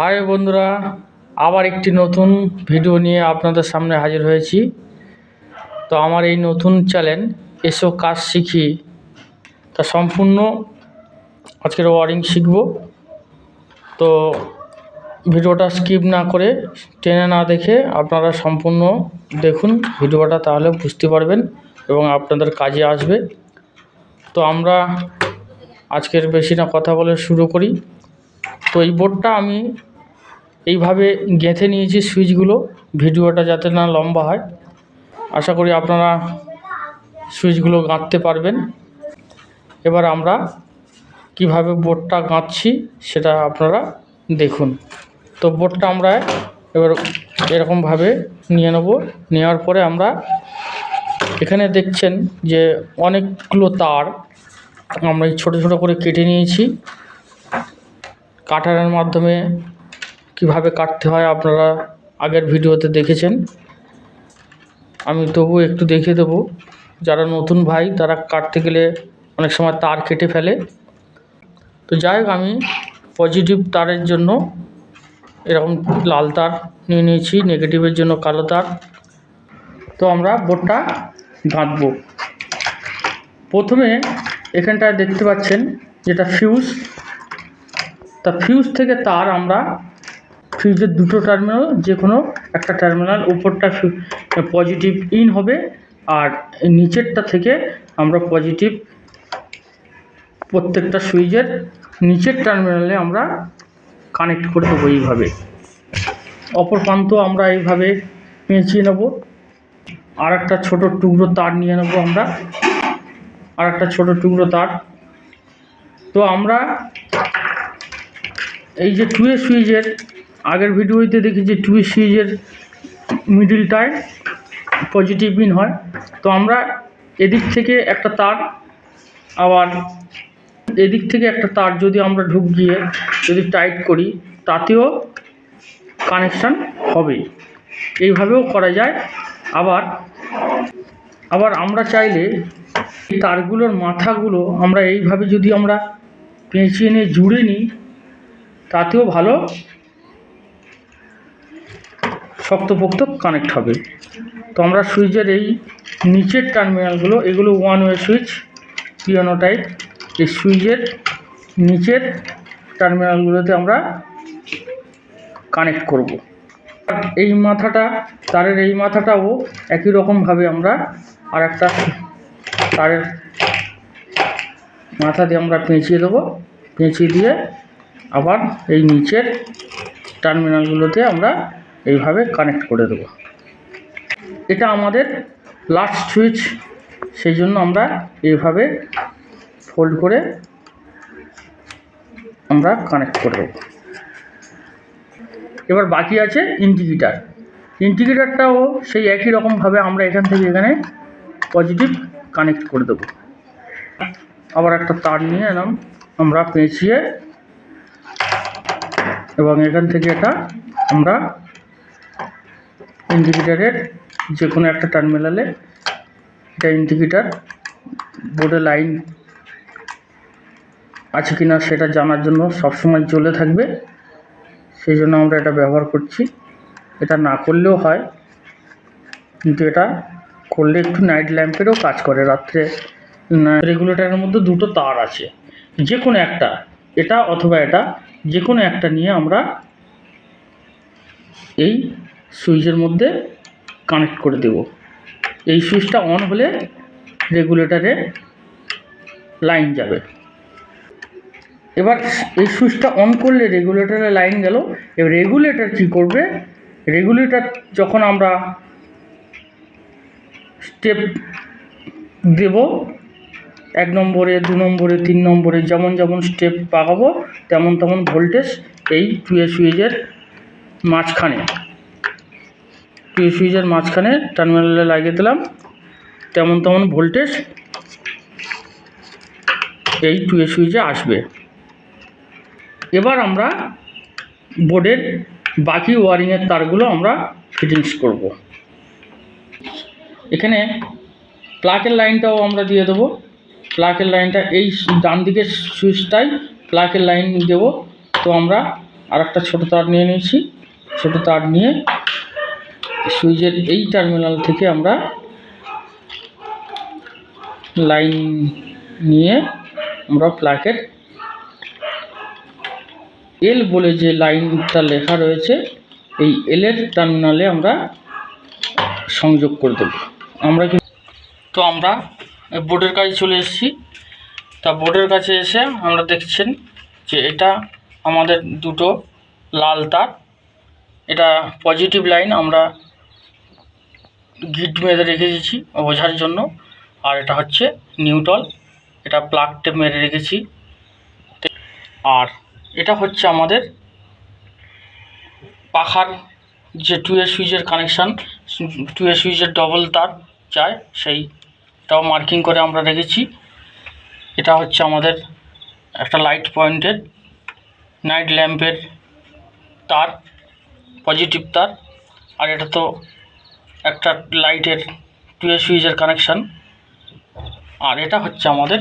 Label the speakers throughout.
Speaker 1: High বন্ধুরা, আবার একটি নতুন ভিডিও নিয়ে আপনাদের সামনে হাজির হয়েছি। তো আমার এই নতুন চ্যানেল এসো কাজ শিখি। তা সম্পূর্ণ আজকের ওয়ারিং শিখব। তো ভিডিওটা স্কিপ না করে টেনে না দেখে আপনারা সম্পূর্ণ দেখুন, ভিডিওটা তাহলে বুঝতে পারবেন এবং আপনাদের কাজে আসবে। তো আমরা আজকের বেশি না কথা বলে শুরু করি। তো এই বোর্ডটা আমি এইভাবে গেঁথে নিয়েছি সুইচগুলো। ভিডিওটা যাতে না লম্বা হয়। আশা করি আপনারা সুইচগুলো গাঁথতে পারবেন। এবার আমরা কীভাবে বোর্ডটা গাঁথছি সেটা আপনারা দেখুন। তো বোর্ডটা আমরা এবার এরকমভাবে নিয়ে নেব। নেওয়ার পরে আমরা এখানে দেখছেন যে অনেকগুলো তার আমরা ছোটো ছোটো করে কেটে নিয়েছি। কাটারের মাধ্যমে কীভাবে কাটতে হয় আপনারা আগের ভিডিওতে দেখেছেন। আমি তবু একটু দেখিয়ে দেবো, যারা নতুন ভাই তারা কাটতে গেলে অনেক সময় তার কেটে ফেলে। তো যাই হোক, আমি পজিটিভ তারের জন্য এরকম লাল তার নিয়ে নিয়েছি নেগেটিভের জন্য কালো তার। তো আমরা বোর্ডটা গাঁথবো প্রথমে এখানটায় দেখতে পাচ্ছেন যেটা ফিউজ তা ফিউজ থেকে তার আমরা ফিউজের দুটো টার্মিনাল যে কোনো একটা টার্মিনাল উপরটা পজিটিভ ইন হবে, আর নিচেরটা থেকে আমরা পজিটিভ প্রত্যেকটা সুইচের নিচের টার্মিনালে আমরা কানেক্ট করে দেবো এইভাবে। অপর প্রান্ত আমরা এইভাবে পেঁচিয়ে নেব। আর একটা ছোটো টুকরো তার নিয়ে নেব আমরা। আর একটা ছোটো টুকরো তার। তো আমরা এই যে টুয়ে সুইচের আগের ভিডিওতে দেখি যে টুয়ে সুইচের মিডিলটায় পজিটিভ ইন হয়। তো আমরা এদিক থেকে একটা তার আবার এদিক থেকে একটা তার যদি আমরা ঢুক গিয়ে যদি টাইট করি, তাতেও কানেকশান হবে। এইভাবেও করা যায়। আবার আবার আমরা চাইলে এই তারগুলোর মাথাগুলো আমরা এইভাবে যদি আমরা পেঁচিয়ে নিয়ে জুড়ে নিই, তাতেও ভালো শক্তপোক্ত কানেক্ট হবে। তো আমরা সুইচের এই নিচের টার্মিনালগুলো এগুলো one way switch piano type এই সুইচের নিচের টার্মিনালগুলোতে আমরা কানেক্ট করব। এই মাথাটা, তারের এই মাথাটাও একই রকমভাবে আমরা আর একটা তারের মাথা দিয়ে আমরা পেঁচিয়ে দেবো। পেঁচিয়ে দিয়ে আবার এই নিচের টার্মিনালগুলোতে আমরা এইভাবে কানেক্ট করে দেবো। এটা আমাদের লাস্ট সুইচ সেই জন্য আমরা এইভাবে ফোল্ড করে আমরা কানেক্ট করে দেবো। এবার বাকি আছে ইন্ডিকেটার ইন্ডিকেটারটাও সেই একই রকমভাবে আমরা এখান থেকে এখানে পজিটিভ কানেক্ট করে দেবো। আবার একটা তার নিয়ে এলাম, আমরা পেঁচিয়ে এবং এখান থেকে এটা আমরা ইন্ডিকেটারের যে কোনো একটা টার্মিনালে এটা ইন্ডিকেটার বোর্ডে লাইন আছে কি না সেটা জানার জন্য সবসময় জ্বলে থাকবে। সেই জন্য আমরা এটা ব্যবহার করছি। এটা না করলেও হয়। কিন্তু এটা করলে একটু নাইট ল্যাম্পেরও কাজ করে রাত্রে। রেগুলেটারের মধ্যে দুটো তার আছে। যে কোনো একটা, এটা অথবা এটা যে কোনো একটা নিয়ে আমরা এই সুইচের মধ্যে কানেক্ট করে দেব। এই সুইচটা অন হলে রেগুলেটারে লাইন যাবে। এবার এই সুইচটা অন করলে রেগুলেটরে লাইন গেল। এবার রেগুলেটর কী করবে? রেগুলেটর যখন আমরা স্টেপ দেব, এক নম্বরে, দু নম্বরে, তিন নম্বরে যেমন যেমন স্টেপ পাকাবো তেমন তেমন ভোল্টেজ এই টুয়ে সুইচের মাঝখানে। টুয়ে সুইচের মাঝখানে টার্মিনালে লাগিয়ে দিলাম। তেমন তেমন ভোল্টেজ এই টুয়ে সুইচে আসবে। এবার আমরা বোর্ডের বাকি ওয়ারিংয়ের তারগুলো আমরা ফিটিংস করব। এখানে প্লাকের লাইনটাও আমরা দিয়ে দেবো। প্লাকের লাইনটা এই ডান দিকের সুইচটাই প্লাকের লাইন দেবো। তো আমরা আর একটা ছোটো তার নিয়ে নিয়েছি। ছোটো তার নিয়ে সুইচের এই টার্মিনাল থেকে আমরা লাইন নিয়ে আমরা প্লাকের এল বলে যে লাইনটা লেখা রয়েছে, এই এলের টার্মিনালে আমরা সংযোগ করে দেব। আমরা তো আমরা বোর্ডের কাছে চলে এসেছি। তা বোর্ডের কাছে এসে আমরা দেখছেন যে এটা আমাদের দুটো লাল তার। এটা পজিটিভ লাইন আমরা গিট মেরে রেখে দিয়েছি বোঝার জন্য। আর এটা হচ্ছে নিউটল এটা প্লাগটে মেরে রেখেছি। আর এটা হচ্ছে আমাদের পাখার যে টু এ সুইচের কানেকশান টু এ সুইচের ডবল তার চায় সেইটাও মার্কিং করে আমরা রেখেছি। এটা হচ্ছে আমাদের একটা লাইট পয়েন্টের নাইট ল্যাম্পের তার পজিটিভ তার। আর এটা তো একটা লাইটের টু এ সুইচের কানেকশান। আর এটা হচ্ছে আমাদের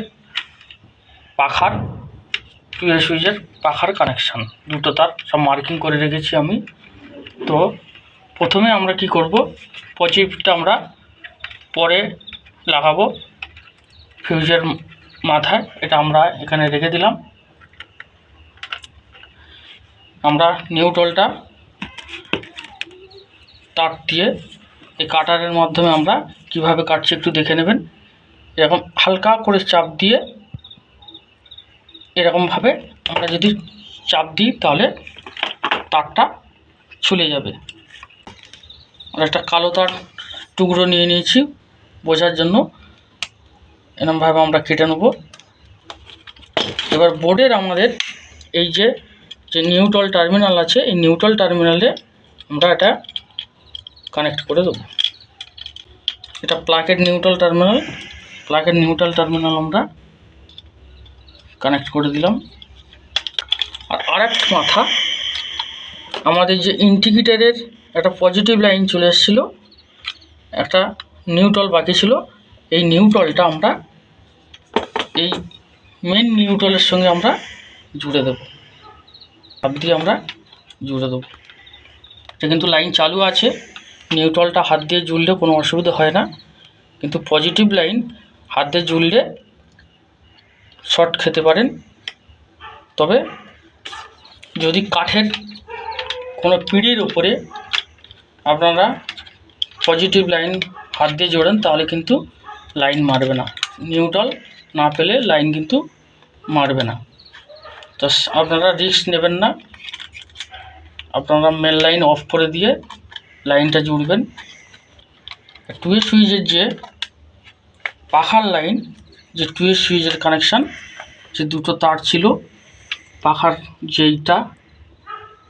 Speaker 1: পাখার টু এ সুইচের পাখার কানেকশান। দুটো তার সব মার্কিং করে রেখেছি আমি। তো প্রথমে আমরা কি করব? পজিটিভটা আমরা পরে লাগাবো ফিউজের মাথায়। এটা আমরা এখানে রেখে দিলাম। আমরা নিউট্রলটা তার দিয়ে এই কাটারের মাধ্যমে আমরা কীভাবে কাটছি একটু দেখে নেবেন। এরকম হালকা করে চাপ দিয়ে এরকমভাবে আমরা যদি চাপ দিই তাহলে তারটা ছুলে যাবে। আর একটা কালো তার টুকরো নিয়ে নিয়েছি, বোঝার জন্য। এরকমভাবে আমরা কেটে নেব। এবার বোর্ডের আমাদের এই যে যে নিউট্রাল টার্মিনাল আছে, এই নিউট্রাল টার্মিনালে আমরা এটা কানেক্ট করে দেবো। এটা প্লাকের নিউট্রাল টার্মিনাল প্লাকের নিউট্রাল টার্মিনাল আমরা কানেক্ট করে দিলাম। আর আরেকটা মাথা, আমাদের যে ইন্ডিকেটারের একটা পজিটিভ লাইন চলে এসেছিল, একটা নিউট্রাল বাকি ছিল। এই নিউট্রালটা আমরা এই মেন নিউট্রালের সঙ্গে আমরা জুড়ে দেবো। হাত দিয়ে আমরা জুড়ে দেবো। এটা কিন্তু লাইন চালু আছে। নিউট্রালটা হাত দিয়ে জুড়লে কোনো অসুবিধা হয় না। কিন্তু পজিটিভ লাইন হাত দিয়ে জুড়লে শর্ট খেতে পারেন। তবে যদি কাঠের কোনো পিঁড়ির ওপরে আপনারা পজিটিভ লাইন হাত দিয়ে জোড়েন, তাহলে কিন্তু লাইন মারবে না। নিউট্রাল না পেলে লাইন কিন্তু মারবে না। তো আপনারা রিস্ক নেবেন না। আপনারা মেন লাইন অফ করে দিয়ে লাইনটা জুড়বেন টু এ সুইচের যে পাখার লাইন যে টু এ সুইচের কানেকশান যে দুটো তার ছিল, পাখার যেইটা,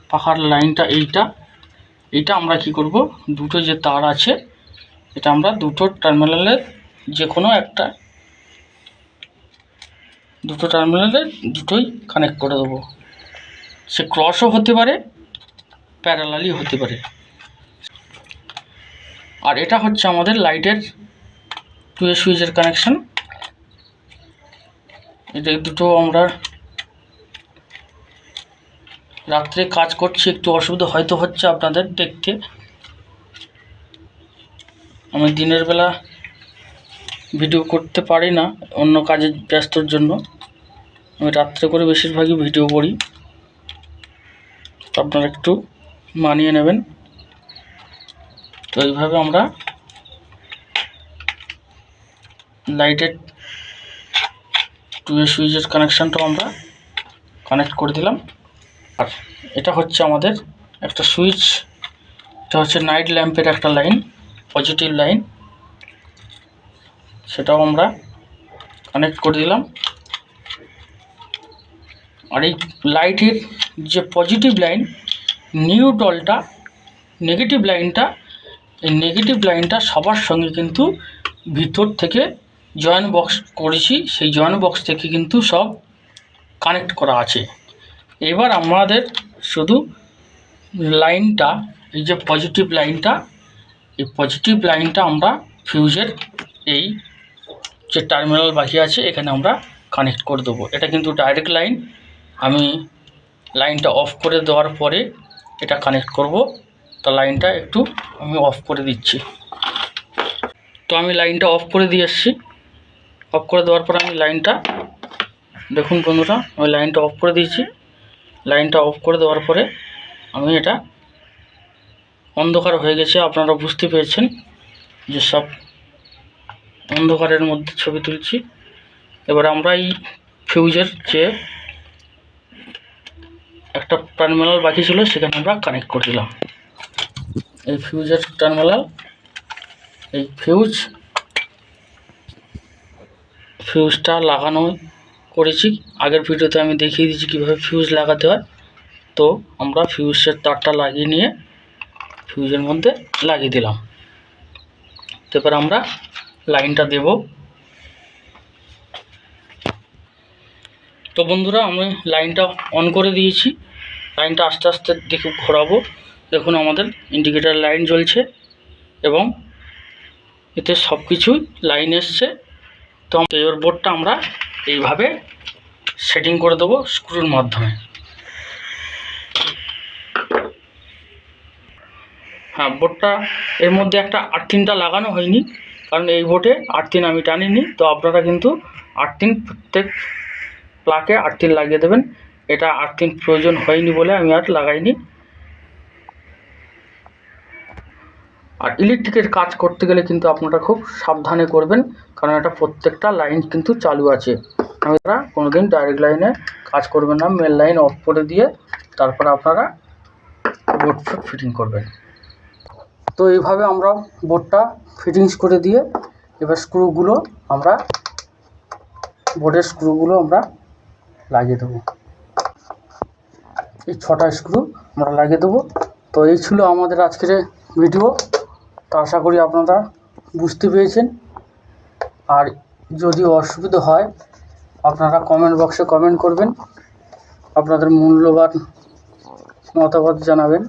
Speaker 1: পাখার লাইনটা এইটা এইটা আমরা কি করব? দুটো যে তার আছে, এটা আমরা দুটো টার্মিনালের যে কোনো একটা, দুটো টার্মিনালে দুটোই কানেক্ট করে দেবো। সে ক্রসও হতে পারে প্যারালালি হতে পারে। আর এটা হচ্ছে আমাদের লাইটের টু এ সুইচের কানেকশান। এটা দুটো আমরা রাত্রে কাজ করছি, একটু অসুবিধা হয়তো হচ্ছে আপনাদের দেখতে। আমি দিনের বেলা ভিডিও করতে পারি না, অন্য কাজের ব্যস্তর জন্য। আমি রাত্রে করে বেশিরভাগই ভিডিও করি। আপনারা একটু মানিয়ে নেবেন। তো এইভাবে আমরা লাইটের টু এ সুইচের কানেকশানটাও আমরা কানেক্ট করে দিলাম। আর এটা হচ্ছে আমাদের একটা সুইচ এটা হচ্ছে নাইট ল্যাম্পের একটা লাইন পজিটিভ লাইন সেটাও আমরা কানেক্ট করে দিলাম। আর এই লাইটের যে পজিটিভ লাইন নিউট্রলটা নেগেটিভ লাইনটা এই নেগেটিভ লাইনটা সবার সঙ্গে কিন্তু ভিতর থেকে জয়েন্ট বক্স করেছি। সেই জয়েন্ট বক্স থেকে কিন্তু সব কানেক্ট করা আছে। এবার আমাদের শুধু লাইনটা এই যে পজিটিভ লাইনটা এই পজিটিভ লাইনটা আমরা ফিউজের এই যে টার্মিনাল বাকি আছে, এখানে আমরা কানেক্ট করে দেবো। এটা কিন্তু ডাইরেক্ট লাইন আমি লাইনটা অফ করে দেওয়ার পরে এটা কানেক্ট করব। তো লাইনটা একটু আমি অফ করে দিচ্ছি। তো আমি লাইনটা অফ করে দিয়ে এসেছি অফ করে দেওয়ার পরে আমি লাইনটা, দেখুন বন্ধুরা, আমি লাইনটা অফ করে দিয়েছি। লাইনটা অফ করে দেওয়ার পরে আমি এটা অন্ধকার হয়ে গেছে, আপনারা বুঝতে পেরেছেন যে সব অন্ধকারের মধ্যে ছবি তুলছি। এবার আমরা এই ফিউজের যে একটা টার্মিনাল বাকি ছিল, সেখানে আমরা কানেক্ট করে দিলাম। এই ফিউজের টার্মিনাল এই ফিউজ ফিউজটা লাগানো করেছি। আগের ভিডিওতে আমি দেখিয়ে দিয়েছি কীভাবে ফিউজ লাগাতে হয়। তো আমরা ফিউজের তারটা লাগিয়ে নিয়ে ফিউজের মধ্যে লাগিয়ে দিলাম। তো এবার আমরা লাইনটা দেব। তো বন্ধুরা, আমি লাইনটা অন করে দিয়েছি। লাইনটা আস্তে আস্তে দেখে ঘোরাবো। দেখুন আমাদের ইন্ডিকেটার লাইন জ্বলছে এবং এতে সব কিছুই লাইন এসছে। তো এবার বোর্ডটা আমরা এইভাবে সেটিং করে দেবো স্ক্রুর মাধ্যমে। হ্যাঁ বোর্ডটা এর মধ্যে একটা আর্থিনটা লাগানো হয়নি, কারণ এই বোর্ডে আর্থিন আমি টানিনি। তো আপনারা কিন্তু আর্থিন প্রত্যেক প্লাকে আর্থিন লাগিয়ে দেবেন। এটা আর্থিন প্রয়োজন হয়নি বলে আমি আর লাগাইনি। আর ইলেকট্রিকের কাজ করতে গেলে কিন্তু আপনারা খুব সাবধানে করবেন, কারণ এটা প্রত্যেকটা লাইন কিন্তু চালু আছে। আপনারা কোনোদিন ডাইরেক্ট লাইনে কাজ করবেন না মেন লাইন অফ করে দিয়ে তারপর আপনারা বোর্ড ফিটিং করবেন। তো এইভাবে আমরা বোর্ডটা ফিটিংস করে দিয়ে এবার স্ক্রুগুলো আমরা বোর্ডের স্ক্রুগুলো আমরা লাগিয়ে দেবো। এই ছটা স্ক্রু আমরা লাগিয়ে দেবো। তো এই ছিল আমাদের আজকের ভিডিও তো আশা করি আপনারা বুঝতে পেরেছেন। আর যদি অসুবিধা হয়, আপনারা কমেন্ট বক্সে কমেন্ট করবেন। আপনাদের মূল্যবান মতামত জানাবেন।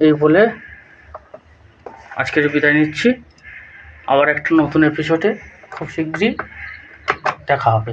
Speaker 1: এই বলে আজকের বিদায় নিচ্ছি। আবার একটা নতুন এপিসোডে খুব শীঘ্রই দেখা হবে।